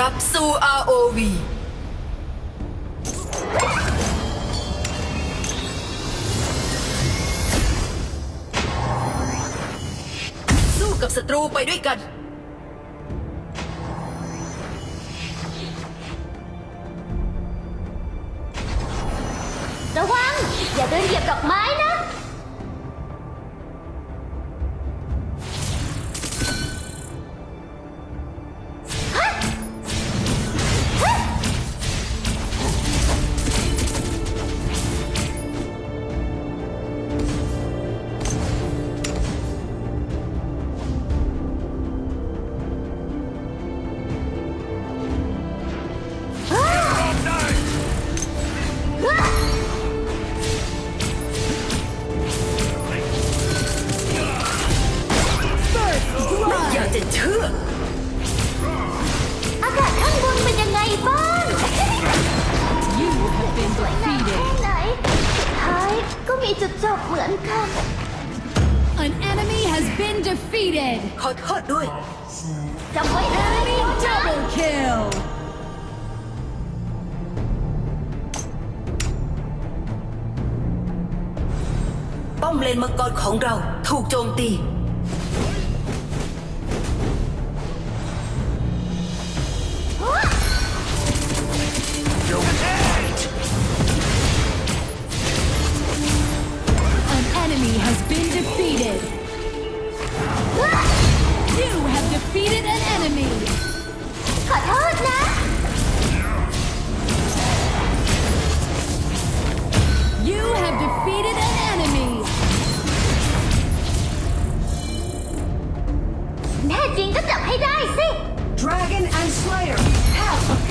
รับสู้ ROV สู้กับศัตรูไปด้วยกันมีจุดจบเหมือนกัน An enemy has been defeated. ขอโทษด้วยจำไว้นะ Enemy double kill. ป้อมเลนมังกรของเราถูกโจมตี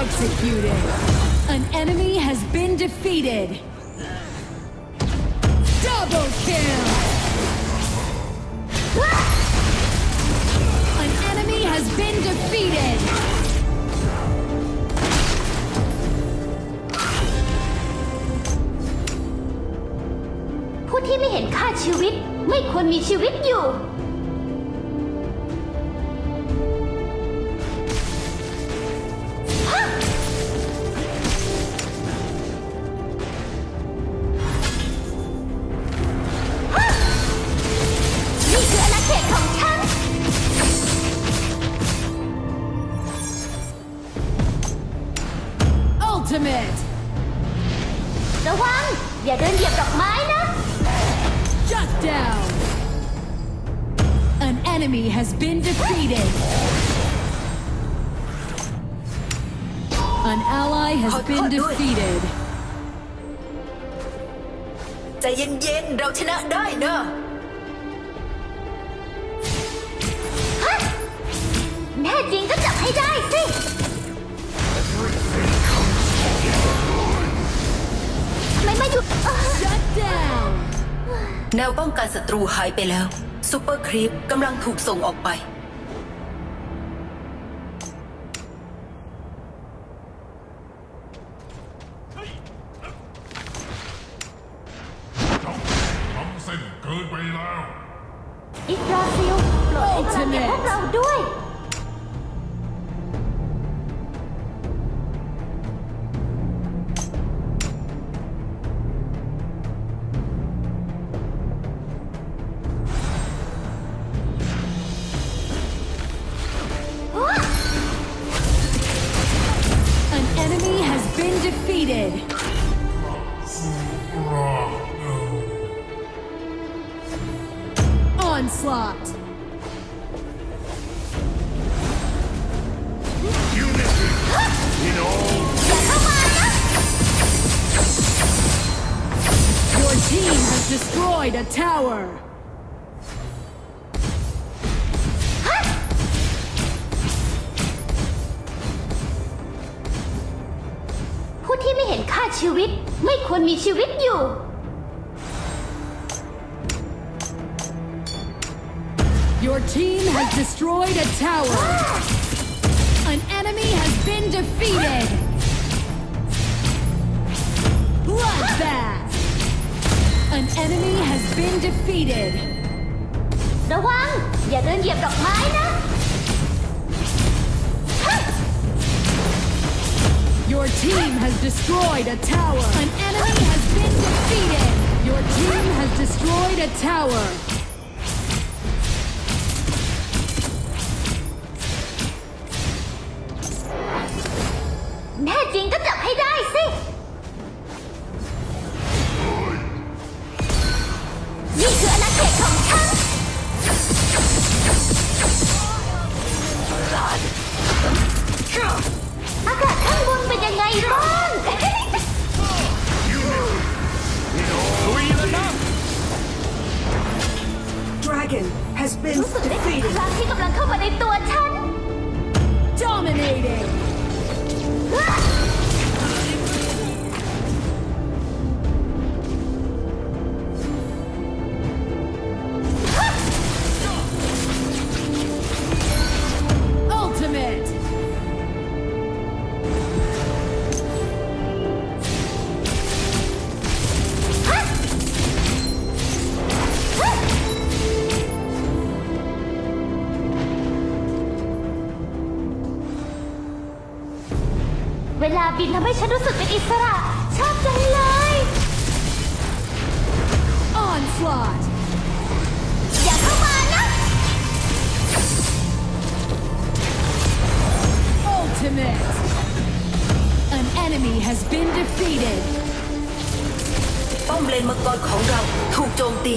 Executed. An enemy has been defeated. Double kill. An enemy has been defeated. ที่ไม่เห็นค่าชีวิตไม่ควรมีชีวิตอยู่ enemy has been defeated. An ally has been defeated. ใจเย็นๆเราชนะได้เนอะแน่จริงก็จับให้ได้สิไม่ไม่หยุดแนวป้องกันศัตรูหายไปแล้วซูเปอร์ครีปกำลังถูกส่งออกไปทำเส้นเกินไปแล้วอีกราซิลโปรดเอ็นอพวกเราด้วย not. u t y o u r team has destroyed a tower. ผู้ที่ไม่เห็นค่าชีวิต ไม่ควรมีชีวิตอยู่ Your team has destroyed a tower. An enemy has been defeated. Bloodbath. An enemy has been defeated. don't the ระวังอย่าเดินเหยียบดอกไม้นะ Your team has destroyed a tower. An enemy has been defeated. Your team has destroyed a tower. ้สึกได้ถึงพลังที่กำลังเข้ามาในตัวฉัน Dominating บินทำให้ฉันรู้สึกเป็นอิสระ ชอบจังเลย Onslaught อย่าเข้ามานะ Ultimate An enemy has been defeated ป้อมเลนมังกรของเรา ถูกโจมตี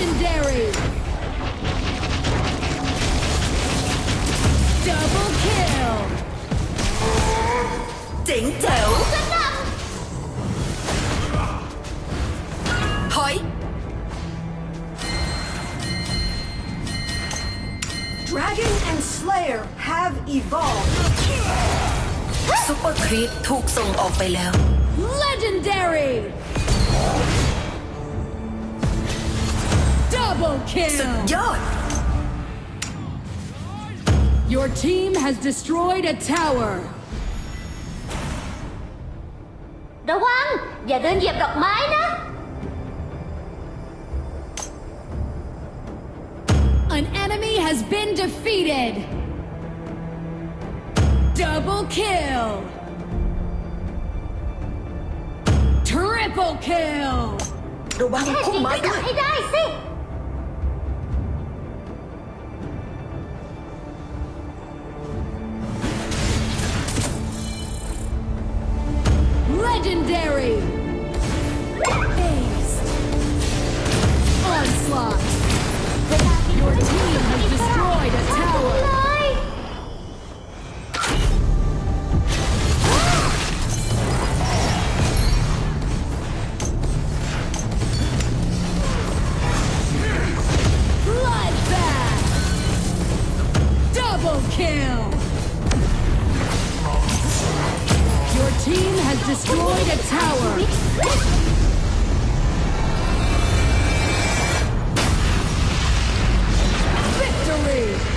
Legendary! Double kill! Chỉnh chịu! Hỏi! Dragon and Slayer have evolved. Super Creep ถูกส่งออกไปแล้ว Legendary! Double kill! Your team has destroyed a tower! the อย่าเดินเหยียบดอกไม้นะ An enemy has been defeated! Double kill! Triple kill! ระวังพุ่มไม้ด้วยให้ได้สิ Legendary! Phased! Onslaught! Your team has destroyed a tower! Bloodbath! Double kill! Your team has destroyed a tower. Victory!